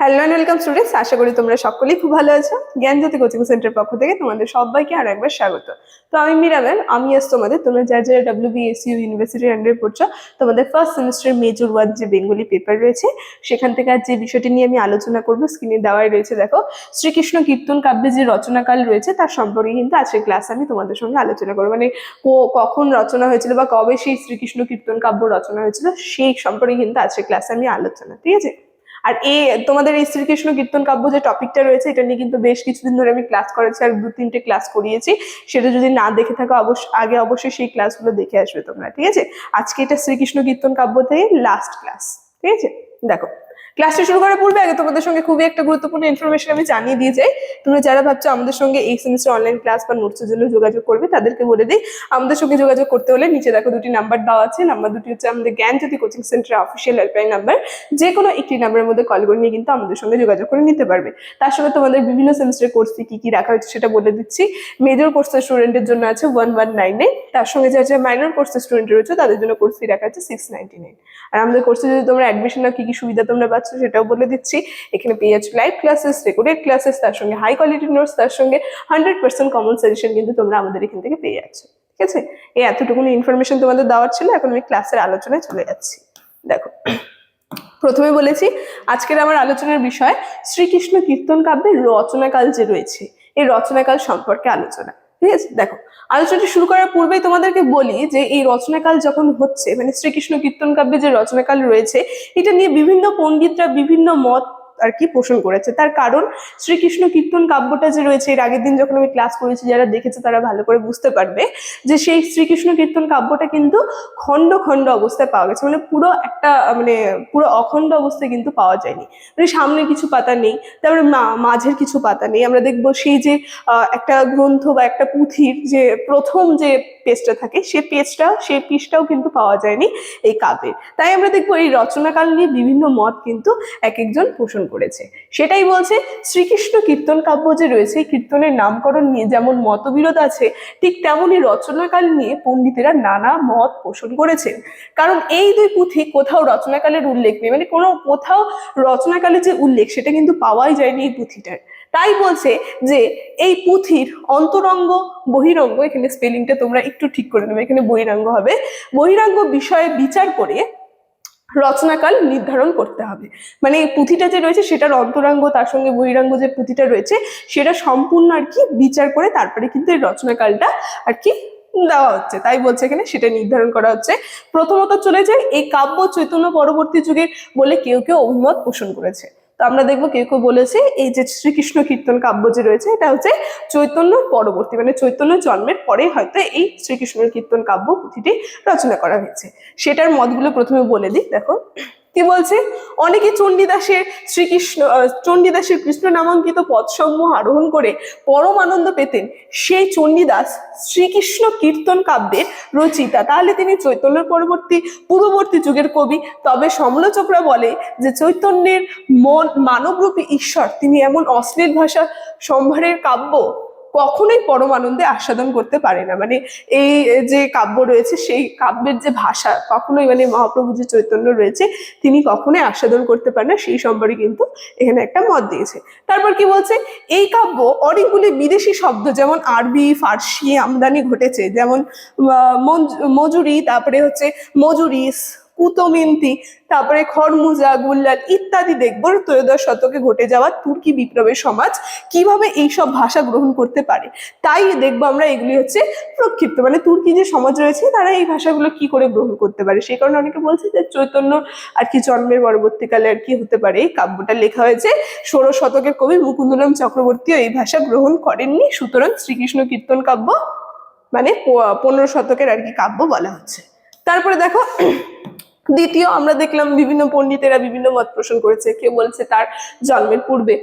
Hello and welcome students আশা করি তোমরা সকলেই খুব ভালো আছো। জ্ঞানজ্যোতি কোচিং সেন্টার পক্ষ থেকে তোমাদের সবাইকে আরও একবার স্বাগত। তো আমি মিরাবেল আমি আজ তোমাদের, তোমরা যারা যারা ডাব্লিউ বিএসইউ ইউনিভার্সিটির আন্ডারে পড়ছো, তোমাদের ফার্স্ট সেমিস্টার মেজর ওয়ান যে বেঙ্গলি পেপার রয়েছে, সেখান থেকে আজ যে বিষয়টি নিয়ে আমি আলোচনা করব স্ক্রিনে দেওয়াই রয়েছে, দেখো। শ্রীকৃষ্ণ কীর্তন কাব্যে যে রচনাকাল রয়েছে, তার সম্পর্কে কিন্তু আজকের ক্লাস আমি তোমাদের সঙ্গে আলোচনা করব। মানে কখন রচনা হয়েছিল বা কবে সেই শ্রীকৃষ্ণ কীর্তন কাব্য রচনা হয়েছিল, সেই সম্পর্কে কিন্তু আজকের ক্লাসে আমি আলোচনা, ঠিক আছে? আর এ, তোমাদের এই শ্রীকৃষ্ণ কীর্তন কাব্য যে টপিকটা রয়েছে, এটা নিয়ে কিন্তু বেশ কিছুদিন ধরে আমি ক্লাস করেছি আর দু, তিনটে ক্লাস করিয়েছি। সেটা যদি না দেখে থাকো, অবশ্য, আগে অবশ্যই সেই ক্লাসগুলো দেখে আসবে তোমরা, ঠিক আছে? আজকে এটা শ্রীকৃষ্ণ কীর্তন কাব্য থেকে লাস্ট ক্লাস ঠিক আছে? দেখো ক্লাসটা শুরু করার পূর্বে আগে তোমাদের সঙ্গে খুবই একটা গুরুত্বপূর্ণ ইনফরমেশন আমি জানিয়ে দিয়ে যাই। তোমরা যারা ভাবছ আমাদের সঙ্গে এই সেমিস্টার অনলাইন ক্লাস বা নোটসের জন্য যোগাযোগ করবে, তাদেরকে বলে দিই, আমাদের সঙ্গে যোগাযোগ করতে হলে নিচে দেখো দুটি নাম্বার দেওয়া আছে। নাম্বার দুটি হচ্ছে আমাদের জ্ঞান Gyanjyoti coaching centre official helpline number যে কোনো একটি নাম্বারের মধ্যে কল করে নিয়ে কিন্তু আমাদের সঙ্গে যোগাযোগ করে নিতে পারবে। তার সঙ্গে তোমাদের বিভিন্ন সেমিস্টারের কোর্স কি কি রাখা হয়েছে সেটা বলে দিচ্ছি। মেজর কোর্সের স্টুডেন্টের জন্য আছে ওয়ান ওয়ান নাইন তার সঙ্গে যারা যারা মাইনর কোর্সের স্টুডেন্ট রয়েছে, তাদের জন্য কোর্স ফি রাখা আছে সিক্স নাইনটি নাইন আর আমাদের কোর্সে যদি তোমরা অ্যাডমিশন কি কি সুবিধা তোমরা পাচ্ছ? সেটাও বলে দিচ্ছি। এখানে পেয়ে লাইভ ক্লাসেস রেকর্ডেড ক্লাসেস তার সঙ্গে হাই কোয়ালিটি নোটস তার সঙ্গে হান্ড্রেড পার্সেন্ট কমন সাজেশন কিন্তু তোমরা আমাদের এখান থেকে পেয়ে যাচ্ছ। ঠিক আছে? এই এতটুকুনি ইনফরমেশন তোমাদের দেওয়ার ছিল, এখন আমি ক্লাসের আলোচনায় চলে যাচ্ছি। দেখো, প্রথমে বলেছি, আজকের আমার আলোচনার বিষয়, শ্রীকৃষ্ণ কীর্তন কাব্যের রচনাকাল যে রয়েছে, এই রচনাকাল সম্পর্কে আলোচনা। ঠিক আছে? দেখো, আলোচনাটি শুরু করার পূর্বেই তোমাদেরকে বলি যে এই রচনাকাল যখন হচ্ছে মানে শ্রীকৃষ্ণ কীর্তন কাব্যে যে রচনাকাল রয়েছে, এটা নিয়ে বিভিন্ন পণ্ডিতরা বিভিন্ন মত আর কি পোষণ করেছে। তার কারণ শ্রীকৃষ্ণ কীর্তন কাব্যটা যে রয়েছে, এর আগের দিন যখন আমি ক্লাস করেছি, যারা দেখেছে তারা ভালো করে বুঝতে পারবে যে সেই শ্রীকৃষ্ণ কীর্তন কাব্যটা কিন্তু খণ্ড খণ্ড অবস্থায় পাওয়া গেছে। মানে পুরো একটা মানে পুরো অখণ্ড অবস্থায় কিন্তু পাওয়া যায়নি। মানে সামনে কিছু পাতা নেই, তারপরে মাঝের কিছু পাতা নেই। আমরা দেখব সেই যে একটা গ্রন্থ বা একটা পুঁথির যে প্রথম যে পেজটা থাকে, সে পেজটা সেই পিসটাও কিন্তু পাওয়া যায়নি এই কাব্যের। তাই আমরা দেখব এই রচনাকাল নিয়ে বিভিন্ন মত কিন্তু এক একজন পোষণ করেছে। সেটাই বলছে, শ্রীকৃষ্ণ কীর্তন কাব্য যে রয়েছে কীর্তনের নামকরণ নিয়ে যেমন মতবিরোধ আছে, ঠিক তেমনই রচনাকাল নিয়ে পণ্ডিতেরা নানা মত পোষণ করেছেন। কারণ এই দুই পুঁথি কোথাও রচনাকালের উল্লেখ নেই মানে কোনো কোথাও রচনাকালের যে উল্লেখ, সেটা কিন্তু পাওয়াই যায়নি এই পুঁথিটার। তাই বলছে যে, এই পুঁথির অন্তরঙ্গ বহিরঙ্গ, এখানে স্পেলিংটা তোমরা একটু ঠিক করে নেবে, এখানে বহিরাঙ্গ হবে, বহিরাঙ্গ বিষয়ে বিচার করে রচনাকাল নির্ধারণ করতে হবে। মানে পুঁথিটা যে রয়েছে সেটার অন্তরাঙ্গ, তার সঙ্গে বহিরাঙ্গ যে পুঁথিটা রয়েছে, সেটা সম্পূর্ণ আর কি বিচার করে তারপরে কিন্তু এই রচনাকালটা আর কি দেওয়া হচ্ছে। তাই বলছে এখানে সেটা নির্ধারণ করা হচ্ছে। প্রথমত চলে যায় এই কাব্য চৈতন্য পরবর্তী যুগে বলে কেউ কেউ অভিমত পোষণ করেছে। তো আমরা দেখব কেউ কেউ বলেছে, এই যে শ্রীকৃষ্ণ কীর্তন কাব্য যে রয়েছে, এটা হচ্ছে চৈতন্য পরবর্তী মানে চৈতন্য জন্মের পরে হয়তো এই শ্রীকৃষ্ণের কীর্তন কাব্য পুঁথিটি রচনা করা হয়েছে। সেটার মতগুলো প্রথমে বলে দিই, দেখো। কি বলছে? অনেকে চণ্ডীদাসের শ্রীকৃষ্ণ চণ্ডীদাসের কৃষ্ণ নামাঙ্কিত পদসমূহ আরোহণ করে পরম আনন্দ পেতেন। সেই চণ্ডীদাস শ্রীকৃষ্ণ কীর্তন কাব্যের রচিতা। তাহলে তিনি চৈতন্যের পরবর্তী, পূর্ববর্তী যুগের কবি। তবে সমালোচকরা বলে যে চৈতন্যের মন মানবরূপী ঈশ্বর। তিনি এমন অশ্লীল ভাষা সম্ভারের কাব্য কখনোই পরম আনন্দে আস্বাদন করতে পারে না। মানে এই যে কাব্য রয়েছে, সেই কাব্যের যে ভাষা কখনোই মানে মহাপ্রভু যে চৈতন্য রয়েছে, তিনি কখনোই আস্বাদন করতে পারেন না। সেই সম্পর্কে কিন্তু এখানে একটা মত দিয়েছে। তারপর কি বলছে? এই কাব্য অনেকগুলি বিদেশি শব্দ, যেমন আরবি, ফার্সি আমদানি ঘটেছে। যেমন মজুরি, তারপরে হচ্ছে মজুরিস কুতমিন্তি তারপরে খরমুজা, গুল্লাল ইত্যাদি দেখব। ত্রয়োদশ শতকে ঘটে যাওয়া তুর্কি বিপ্লবের সমাজ কীভাবে এইসব ভাষা গ্রহণ করতে পারে, তাই দেখব আমরা এগুলি হচ্ছে প্রক্ষিপ্ত। মানে তুর্কি যে সমাজ রয়েছে, তারা এই ভাষাগুলো কি করে গ্রহণ করতে পারে? সেই কারণে অনেকে বলছে যে চৈতন্য আর কি জন্মের পরবর্তীকালে আর কি হতে পারে। এই কাব্যটা লেখা হয়েছে ষোড়শ শতকের কবি মুকুন্দরাম চক্রবর্তীও এই ভাষা গ্রহণ করেননি। সুতরাং শ্রীকৃষ্ণ কীর্তন কাব্য মানে পনেরো শতকের আর কি কাব্য বলা হচ্ছে। তারপরে দেখো দ্বিতীয় আমরা দেখলাম বিভিন্ন পণ্ডিতেরা বিভিন্ন মত পোষণ করেছে। কেউ বলছে তার জন্মের পূর্বে।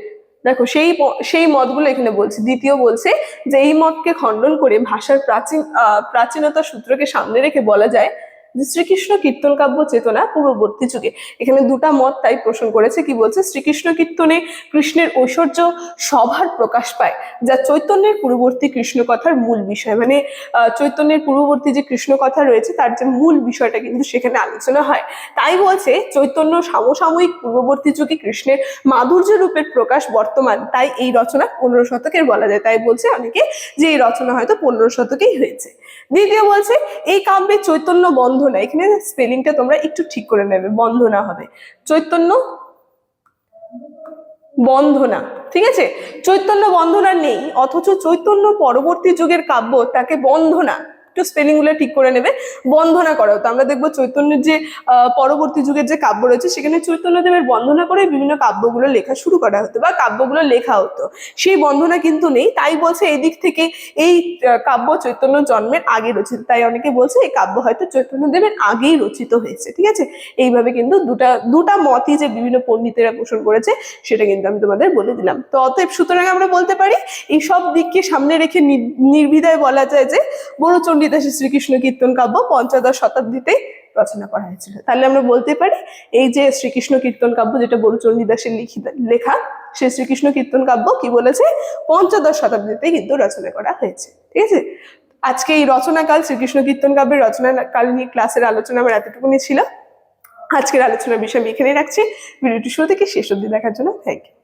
দেখো, সেই সেই মতগুলো এখানে বলছে। দ্বিতীয় বলছে যে, এই মতকে খণ্ডন করে ভাষার প্রাচীন প্রাচীনতা সূত্রকে সামনে রেখে বলা যায় যে শ্রীকৃষ্ণ কীর্তন কাব্য চেতনা পূর্ববর্তী যুগে। এখানে দুটা মত তাই প্রশ্ন করেছে, কি বলছে? শ্রীকৃষ্ণ কীর্তনে কৃষ্ণের ঐশ্বর্য সভার প্রকাশ পায়, যা চৈতন্যের পূর্ববর্তী কৃষ্ণ কথার মূল বিষয়। মানে চৈতন্যের পূর্ববর্তী যে কৃষ্ণ কথা রয়েছে, তার যে মূল বিষয়টা কিন্তু সেখানে আলোচনা হয়। তাই বলছে, চৈতন্য সমসাময়িক পূর্ববর্তী যুগে কৃষ্ণের মাধুর্য রূপের প্রকাশ বর্তমান, তাই এই রচনা পনেরো শতকের বলা যায়। তাই বলছে অনেকে যে এই রচনা হয়তো পনেরো শতকেই হয়েছে। দ্বিতীয় বলছে, এই কাব্যে চৈতন্য বন্ধনা এখানে স্পেলিংটা তোমরা একটু ঠিক করে নেবে, বন্ধনা হবে। চৈতন্য বন্ধনা, ঠিক আছে? চৈতন্য বন্ধনা নেই, অথচ চৈতন্য পরবর্তী যুগের কাব্য তাকে বন্ধনা একটু স্পেলিংগুলো ঠিক করে নেবে, বন্ধনা করা হতো আমরা দেখব চৈতন্যের যে পরবর্তী যুগের যে কাব্য রয়েছে, সেখানে চৈতন্যদেবের বন্ধনা করে বিভিন্ন কাব্যগুলো লেখা শুরু করা হতো বা কাব্যগুলো লেখা হতো। সেই বন্ধনা কিন্তু নেই, তাই বলছে এদিক থেকে এই কাব্য চৈতন্য জন্মের আগে রচিত। তাই অনেকে বলছে এই কাব্য হয়তো চৈতন্যদেবের আগেই রচিত হয়েছে, ঠিক আছে? এইভাবে কিন্তু দুটা দুটা মতই যে বিভিন্ন পণ্ডিতেরা পোষণ করেছে, সেটা কিন্তু আমি তোমাদের বলে দিলাম। তো অতএব সুতরাং আমরা বলতে পারি, এই সব দিককে সামনে রেখে নির- নির্দ্বিধায় বলা যায় যে বড় চণ্ডীদাসের শ্রীকৃষ্ণ কীর্তন কাব্য পঞ্চদশ শতাব্দীতে রচনা করা হয়েছিল। তাহলে আমরা বলতে পারি, এই যে শ্রীকৃষ্ণ কীর্তন কাব্য যেটা বড় চণ্ডীদাসের লিখিত লেখা সেই শ্রীকৃষ্ণ কীর্তন কাব্য কি বলেছে? পঞ্চদশ শতাব্দীতে কিন্তু রচনা করা হয়েছে। ঠিক আছে? আজকে এই রচনাকাল, শ্রীকৃষ্ণ কীর্তন কাব্যের রচনাকাল নিয়ে ক্লাসের আলোচনা আমার এতটুকুনি ছিল। আজকের আলোচনার বিষয় আমি এখানেই রাখছি। ভিডিওটি শুরু থেকে শেষ অব্দি দেখার জন্য থ্যাংক ইউ